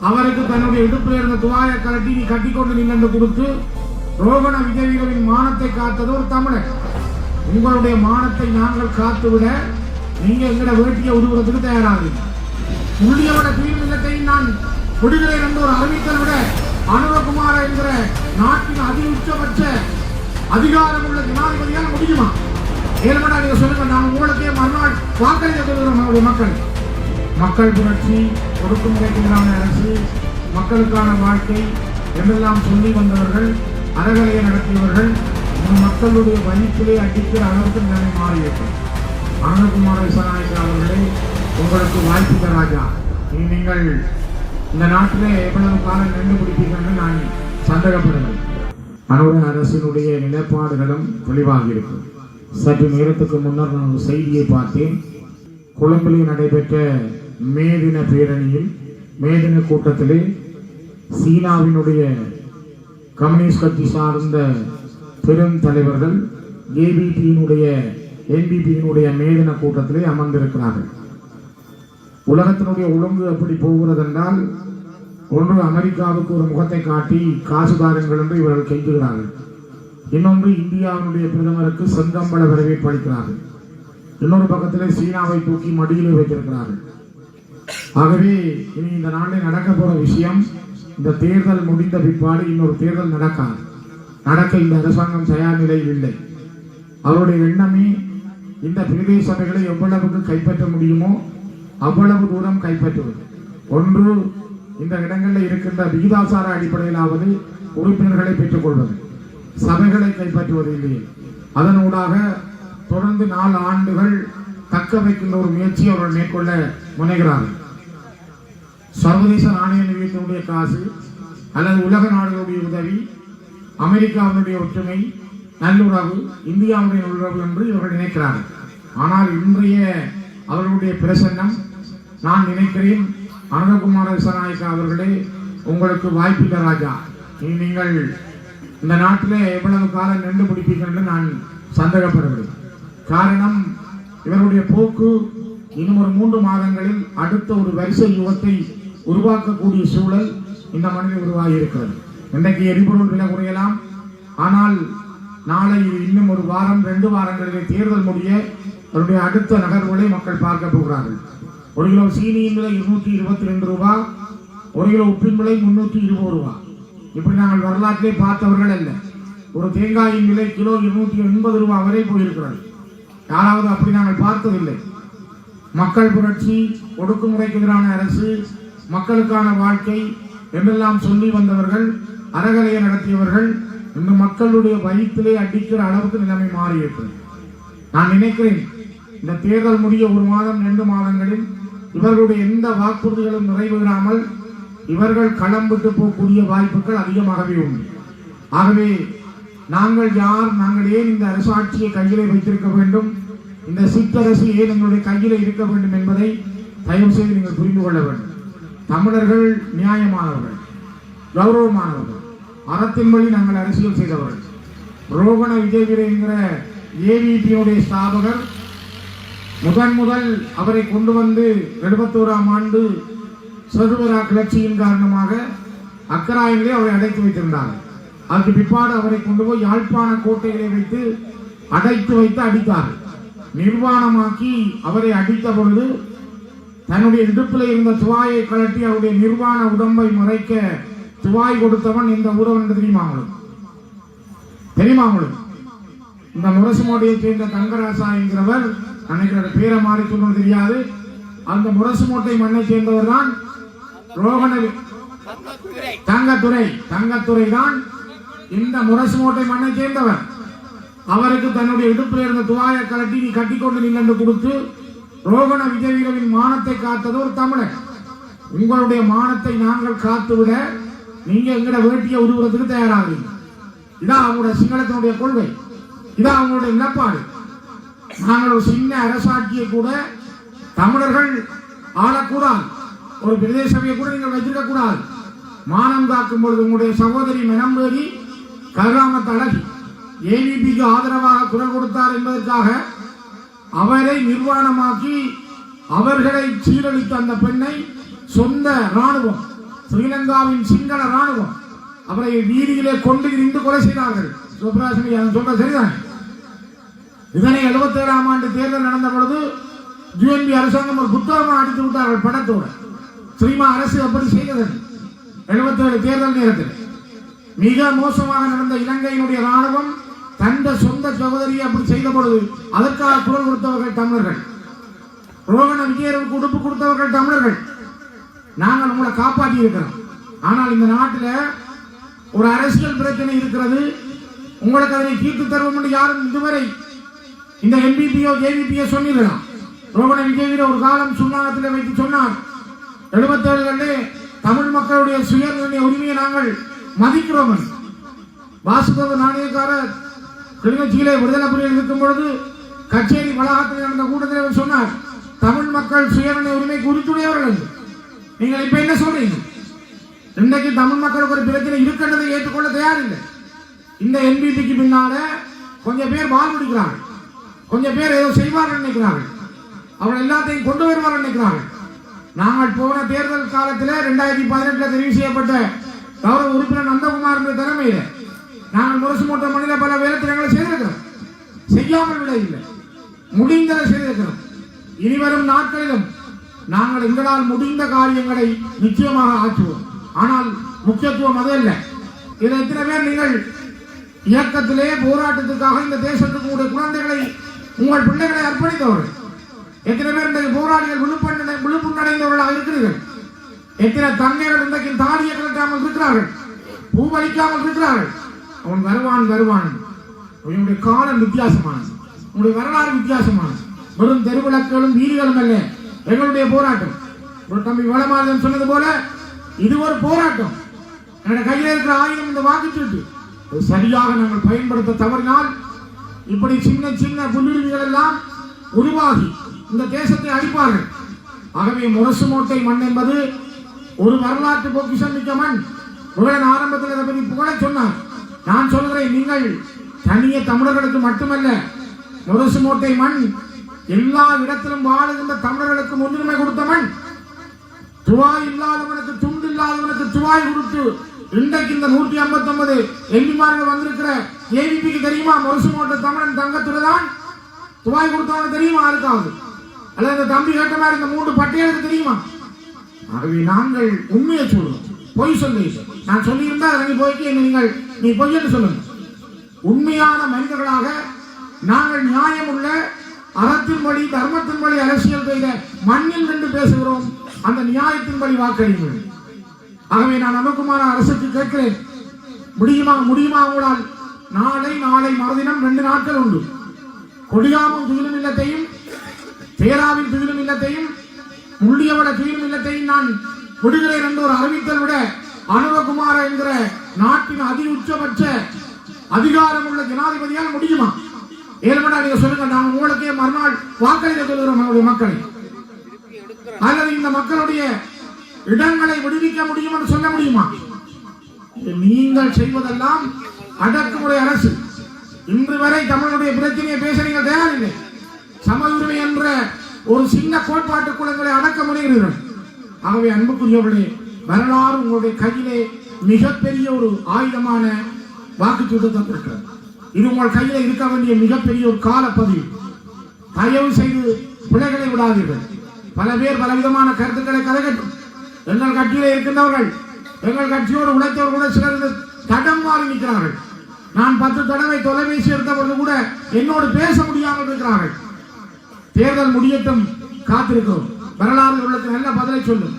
அவருக்கு தன்னுடைய இடுப்பில் இருந்த துவாயை கலட்டி நீ கட்டிக்கொண்டு நின்று கொடுத்து ரோகண விஜயவீரவின் மானத்தை காத்தது ஒரு தமிழர். உங்களுடைய மானத்தை நாங்கள் காத்து விட நீங்க எங்கட வேட்டியை உருவத்துக்கு தயாராகுங்க உள்ளியவட தீர்வு நிலத்தை நான் விடுகிறேன் என்று ஒரு அறிவித்தல் விட அனுரகுமார என்கிற நாட்டின் அதி உச்சபட்ச அதிகாரம் உள்ள ஜனாதிபதியால் முடியுமா? ஏழுமடா நீங்க சொல்லுங்க நான் உங்களுக்கே மறுநாள் வாக்களிக்க சொல்கிறோம் மக்கள். மக்கள் புரட்சி ஒடுக்குமுறைக்கான அரசு மக்களுக்கான வாழ்க்கை என்றெல்லாம் சொல்லி வந்தவர்கள் அறகலையை நடத்தியவர்கள் இந்த மக்களுடைய வயிற்றிலே அடிக்கிற அளவுக்கு நிலை மாறியிருக்கும் அனந்தகுமார விசாரணைக்கு அவர்களே உங்களுக்கு வாய்ப்பு ராஜா. நீ நீங்கள் இந்த நாட்டிலே எவ்வளவு காலம் நின்று பிடிப்பீர்கள் நான் சந்தேகப்படுகிறேன். அனுர அரசினுடைய நிலைப்பாடுகளும் தெளிவாக இருக்கும். சற்று நேரத்துக்கு முன்னர் நான் ஒரு செய்தியை பார்த்தேன். கொழும்பிலே நடைபெற்ற மே தின பேரணியில் மே தின கூட்டத்திலே சீனாவினுடைய கம்யூனிஸ்ட் கட்சி சார்ந்த பெரும் தலைவர்கள் ஏபிபியினுடைய என்பிபியினுடைய மேதின கூட்டத்திலே அமர்ந்திருக்கிறார்கள். உலகத்தினுடைய ஒழுங்கு எப்படி போகிறது என்றால் ஒன்று அமெரிக்காவுக்கு ஒரு முகத்தை காட்டி காசுதாரங்கள் என்று இவர்கள் கெஞ்சுகிறார்கள். இன்னொன்று இந்தியாவினுடைய பிரதமருக்கு செங்கம்பள வரவேற்பு அளிக்கிறார்கள். இன்னொரு பக்கத்திலே சீனாவை தூக்கி மடியிலே வைத்திருக்கிறார்கள். ஆகவே இனி இந்த நாளில் நடக்க போற விஷயம் இந்த தேர்தல் முடிந்த பிற்பாடு இன்னொரு தேர்தல் நடக்காது. நடக்க இந்த அரசாங்கம் தயார் நிலையில் இல்லை. அவருடைய எண்ணமே இந்த பிரதேச சபைகளை எவ்வளவுக்கு கைப்பற்ற முடியுமோ அவ்வளவு தூரம் கைப்பற்றுவது. ஒன்று இந்த இடங்களில் இருக்கின்ற விகிதாசார அடிப்படையிலாவது உறுப்பினர்களை பெற்றுக்கொள்வது. சபைகளை கைப்பற்றுவது இல்லையே அதனூடாக தொடர்ந்து நாலு ஆண்டுகள் தக்க வைக்கின்ற ஒரு முயற்சியை அவர்கள் மேற்கொள்ள முனைகிறார்கள். சர்வதேச நாணய நிலையத்தினுடைய காசு அல்லது உலக நாடுகளுடைய உதவி அமெரிக்காவினுடைய ஒற்றுமை நல்லுறவு இந்தியாவுடைய நல்லுறவு என்று இவர்கள் நினைக்கிறார்கள். ஆனால் இன்றைய அவர்களுடைய பிரசன்னம் நான் நினைக்கிறேன் அனந்தகுமார விசாநாயக்கா அவர்களே உங்களுக்கு வாய்ப்பில்லை ராஜா. நீங்கள் இந்த நாட்டிலே எவ்வளவு காலம் நின்று பிடிப்பீர்கள் என்று நான் சந்தேகப்படுகிறேன். காரணம் இவருடைய போக்கு இன்னும் ஒரு மூன்று மாதங்களில் அடுத்த ஒரு வரிசை யுகத்தை உருவாக்கக்கூடிய சூழல் இந்த மண்ணில் உருவாகி இருக்கிறது இன்றைக்கு எரிபொருள் விலை குறையலாம். ஆனால் நாளை இன்னும் ஒரு வாரம் ரெண்டு வாரங்களிலே தேர்தல் முடிய அதனுடைய அடுத்த நகர்வுகளை மக்கள் பார்க்க போகிறார்கள். ஒரு கிலோ சீனியின் விலை இருநூற்றி இருபத்தி ரெண்டு ரூபா ஒரு கிலோ உப்பின் விலை முன்னூற்றி இருபது ரூபா. இப்படி நாங்கள் வரலாற்றை பார்த்தவர்கள் அல்ல. ஒரு தேங்காயின் விலை கிலோ இருநூற்றி எண்பது ரூபா வரை போயிருக்கிறது. யாராவது அப்படி நாங்கள் பார்த்ததில்லை. மக்கள் புரட்சி ஒடுக்குமுறைக்கு எதிரான அரசு மக்களுக்கான வாழ்க்கை என்றெல்லாம் சொல்லி வந்தவர்கள் அறகலையை நடத்தியவர்கள் இந்த மக்களுடைய வயிற்றிலே அடிக்கிற அளவுக்கு நிலைமை மாறியிருக்கிறது நான் நினைக்கிறேன் இந்த தேர்தல் முடிய ஒரு மாதம் ரெண்டு மாதங்களில் இவர்களுடைய எந்த வாக்குறுதிகளும் நிறைவேறாமல் இவர்கள் களம் விட்டு போகக்கூடிய வாய்ப்புகள் அதிகமாகவே உண்டு. ஆகவே நாங்கள் யார் நாங்கள் ஏன் இந்த அரசாட்சியை கையிலே வைத்திருக்க வேண்டும்? இந்த சிற்றரசு ஏன் எங்களுடைய கையிலே இருக்க வேண்டும் என்பதை தயவு செய்து நீங்கள் புரிந்து கொள்ள வேண்டும். தமிழர்கள் நியாயமானவர்கள் கௌரவமானவர்கள். அறத்தின்படி நாங்கள் அரசியல் செய்தவர்கள். ரோகண விஜயவீர என்கிற ஏவிபியுடைய ஸ்தாபகர் முதன் முதல் அவரை கொண்டு வந்து எழுபத்தோராம் ஆண்டு சதுவரா கிளர்ச்சியின் காரணமாக அக்கராயிலே அவரை அடைத்து வைத்திருந்தார்கள் அதுக்கு பிற்பாடு அவரை கொண்டு போய் யாழ்ப்பாண கோட்டையிலே வைத்து அடைத்து வைத்து அடித்தார்கள் நிர்வாணமாக்கி அவரை அடித்த பொழுது தன்னுடைய இடுப்பில் இருந்த துவாயை கழட்டி அவருடைய நிர்வாண உடம்பை மறைக்க துவாய் கொடுத்தவன் இந்த ஊரவன் தெரியுமா உங்களுக்கு? தெரியுமா உங்களுக்கு? இந்த முரசுமோடியை சேர்ந்த தங்கராசா என்கிறவர் அன்னைக்கு பேரை மாறி சொன்னது தெரியாது. அந்த முரசுமோட்டை மண்ணை சேர்ந்தவர் தான் ரோகண தங்கத்துறை தங்கத்துறை தான் இந்த முரசுமோட்டை மண்ணை சேர்ந்தவர். அவருக்கு தன்னுடைய இடுப்பில் இருந்த துவாயை கலட்டி நீ கட்டிக்கொண்டு நின்று கொடுத்து ரோகண விஜயவீரவின் மானத்தை காத்தது ஒரு தமிழர் உங்களுடைய மானத்தை நாங்கள் காத்துவிட நீங்க எங்கட வேட்டியை உருவதுக்கு தயாராகிறீங்க இதான் அவங்களுடைய சிங்களத்தினுடைய கொள்கை. இதான் அவங்களுடைய நிலப்பாடு. நாங்கள் ஒரு சின்ன அரசாட்சியை கூட தமிழர்கள் ஆளக்கூடாது. ஒரு பிரதேச சபையை கூட நீங்கள் வைத்திருக்க கூடாது மானம் காக்கும் பொழுது உங்களுடைய சகோதரி மெனம்பேரி கருணாமத் அழகி ஏவிபிக்கு ஆதரவாக குரல் கொடுத்தார் என்பதற்காக அவரை நிர்வாணமாக்கி அவர்களை சீரழித்த அந்த பெண்ணை சொந்த ராணுவம் ஸ்ரீலங்காவின் சிங்கள ராணுவம் அவரை வீதியிலே கொண்டு இருந்து கொலை செய்தார்கள். சுப்ராசமி சொல்ற சரிதான்? இதனை 77 ஏழாம் ஆண்டு தேர்தல் நடந்த பொழுது ஜிஎன்பி அரசாங்கம் ஒரு புத்தகமாக அடித்து விட்டார்கள் படத்தோடு ஸ்ரீமா அரசு அப்படி செய்தது. 77 தேர்தல் நேரத்தில் மிக மோசமாக நடந்த இலங்கையினுடைய ராணுவம் தந்த சொந்த சகோதரியை அப்படி செய்த பொழுது அதற்காக குரல் கொடுத்தவர்கள் தமிழர்கள். ரோகண விஜயருக்கு உடுப்பு கொடுத்தவர்கள் தமிழர்கள். நாங்கள் உங்களை காப்பாற்றி இருக்கிறோம். ஆனால் இந்த நாட்டில் ஒரு அரசியல் பிரச்சனை இருக்கிறது. உங்களுக்கு அதனை தீர்த்து தருவோம் என்று யாரும் இதுவரை இந்த எம்பிபியோ ஜேவிபியோ சொல்லிடலாம் ரோகண விஜயவீர ஒரு காலம் சுண்ணாகத்தில் வைத்து சொன்னார். எழுபத்தேழுகளிலே தமிழ் மக்களுடைய சுயநிர்ணய உரிமையை நாங்கள் மதிக்கிறோம் வாசுதேவ நாணயக்காரர் கிளிநொச்சியிலே விடுதலை புலிகள் இருக்கும் பொழுது கச்சேரி வளாகத்தில் நடந்த கூட்டத்தில் அவர் சொன்னார் தமிழ் மக்கள் சுயநிர்ணய உரிமை குறித்துடையவர்கள் நீங்கள் இப்ப என்ன சொல்றீங்க? இன்றைக்கு தமிழ் மக்களுக்கு ஒரு பிரச்சனை இருக்கின்றதை ஏற்றுக்கொள்ள தயாரில்லை. இந்த என்பிபிக்கு பின்னால கொஞ்சம் பேர் வாழ் முடிக்கிறாங்க கொஞ்சம் பேர் ஏதோ செய்வார்கள் நினைக்கிறாங்க. அவர்கள் எல்லாத்தையும் கொண்டு வருவார்கள் நினைக்கிறாங்க. நாங்கள் போன தேர்தல் காலத்தில் ரெண்டாயிரத்தி பதினெட்டுல தெரிவு செய்யப்பட்ட கௌரவ உறுப்பினர் நந்தகுமார் தலைமையில் நாங்கள் முரசு மூட்ட மனித பல வேலைத்திறங்களை செய்திருக்கிறோம். செய்யாமல் விட இல்லை முடிந்ததை செய்திருக்கிறோம். இனிவரும் நாட்களிலும் நாங்கள் எங்களால் முடிந்த காரியங்களை நிச்சயமாக ஆற்றுவோம். ஆனால் முக்கியத்துவம் அது இல்லை இதை எத்தனை பேர் நீங்கள் இயக்கத்திலே போராட்டத்துக்காக இந்த தேசத்துக்கு உங்களுடைய குழந்தைகளை உங்கள் பிள்ளைகளை அர்ப்பணித்தவர்கள். எத்தனை பேர் இன்றைக்கு போராளிகள் விழுப்புண் விழுப்புண்ணடைந்தவர்களாக இருக்கிறீர்கள். எத்தனை தங்கைகள் இன்றைக்கு தாடியை கலட்டாமல் இருக்கிறார்கள். பூவளிக்காமல் இருக்கிறார்கள். அவன் வருவான் வருவான். அவனுடைய காலம் வித்தியாசமானது. உங்களுடைய வரலாறு வித்தியாசமானது. வெறும் தெருவிளக்குகளும் வீதிகளும் அல்ல. எங்களுடைய போராட்டம். ஒரு தம்பி வளமாதன் சொன்னது போல இது ஒரு போராட்டம். என்னோட கையில் இருக்கிற ஆயுதம் இந்த வாக்குச்சீட்டு அது சரியாக நாங்கள் பயன்படுத்த தவறினால் இப்படி சின்ன சின்ன புல்லுருவிகள் எல்லாம் உருவாகி இந்த தேசத்தை அழிப்பார்கள். ஆகவே முரசு மூட்டை மண் என்பது ஒரு வரலாற்று பொக்கிஷம் மிக்க மண். புகழன் ஆரம்பத்தில் இதை பற்றி புகழ சொன்னார். நான் சொல்கிறேன் நீங்கள் தனிய தமிழர்களுக்கு மட்டுமல்ல முரசு மூட்டை மண் எல்லா இடத்திலும் வாழுகின்ற தமிழர்களுக்கு முன்னுரிமை கொடுத்த மண் துவாய் இல்லாதவனுக்கு துண்டு இல்லாதவனுக்கு துவாய் கொடுத்து இன்றைக்கு இந்த நூற்றி ஐம்பத்தி ஒன்பது எம்பிமார்கள் வந்திருக்கிற ஏவிபிக்கு தெரியுமா? முரசு மூட்டை தமிழன் தங்கத்துல தான் துவாய் கொடுத்தவனுக்கு தெரியுமா? யாருக்காவது? அல்ல இந்த தம்பி கேட்ட மாதிரி இந்த மூன்று பட்டியலுக்கு தெரியுமா? ஆகவே நாங்கள் உண்மையை சொல்லுவோம் பொய் சொல்லி நான் சொல்லியிருந்தா இறங்கி போய்க்கு நீங்கள் நீ பொய்யன்னு சொல்லுங்க உண்மையான மனிதர்களாக நாங்கள் நியாயம் உள்ள அறத்தின்படி தர்மத்தின்படி அரசியல் செய்த மண்ணில் நின்று பேசுகிறோம். அந்த நியாயத்தின்படி வாக்களிங்கள் ஆகவே நான் அனுகுமார அரசுக்கு கேட்கிறேன். முடியுமா முடியுமா உங்களால்? நாளை நாளை மறுதினம் ரெண்டு நாட்கள் உண்டு. கொடியாமும் துயிலும் இல்லத்தையும் பேராவின் துயிலும் இல்லத்தையும் முள்ளியவட துயிலும் இல்லத்தையும் நான் விடுகிறேன் என்று ஒரு அறிவித்தல் விட அனுரகுமார என்கிற நாட்டின் அதி உச்சபட்ச அதிகாரம் உள்ள ஜனாதிபதியால் முடியுமா? ஏழுமடா நீங்க சொல்லுங்க நான் உங்களுக்கே மறுநாள் வாக்களிக்க சொல்கிறோம் நம்முடைய மக்களை. அல்லது இந்த மக்களுடைய இடங்களை விடுவிக்க முடியும் என்று சொல்ல முடியுமா? நீங்கள் செய்வதெல்லாம் அடக்குமுறை அரசு. இன்று வரை தமிழனுடைய பிரச்சனையை பேச நீங்கள் தயாரில்லை சம உரிமை என்ற ஒரு சின்ன கோட்பாட்டு குளங்களை அடக்க முனைகிறீர்கள். ஆகவே அன்புக்குரியவர்களே வரலாறு உங்களுடைய கையிலே மிகப்பெரிய ஒரு ஆயுதமான வாக்குச்சீட்டு தந்திருக்கிறது இது உங்கள் கையில இருக்க வேண்டிய மிகப்பெரிய ஒரு காலப்பதிவு. தயவு செய்து பிழைகளை விடாதீர்கள். பல பேர் பலவிதமான கருத்துக்களை கதகட்டும் எங்கள் கட்சியிலே இருக்கின்றவர்கள் எங்கள் கட்சியோடு உழைத்தவர் கூட சிலர் தடம் மாறி நிற்கிறார்கள். நான் பத்து தடவை தொலைபேசி எடுத்தவர்கள் கூட என்னோடு பேச முடியாமல் இருக்கிறார்கள். தேர்தல் முடியட்டும் காத்திருக்கிறோம். வரலாறு உள்ளது நல்ல பதிலை சொல்லும்.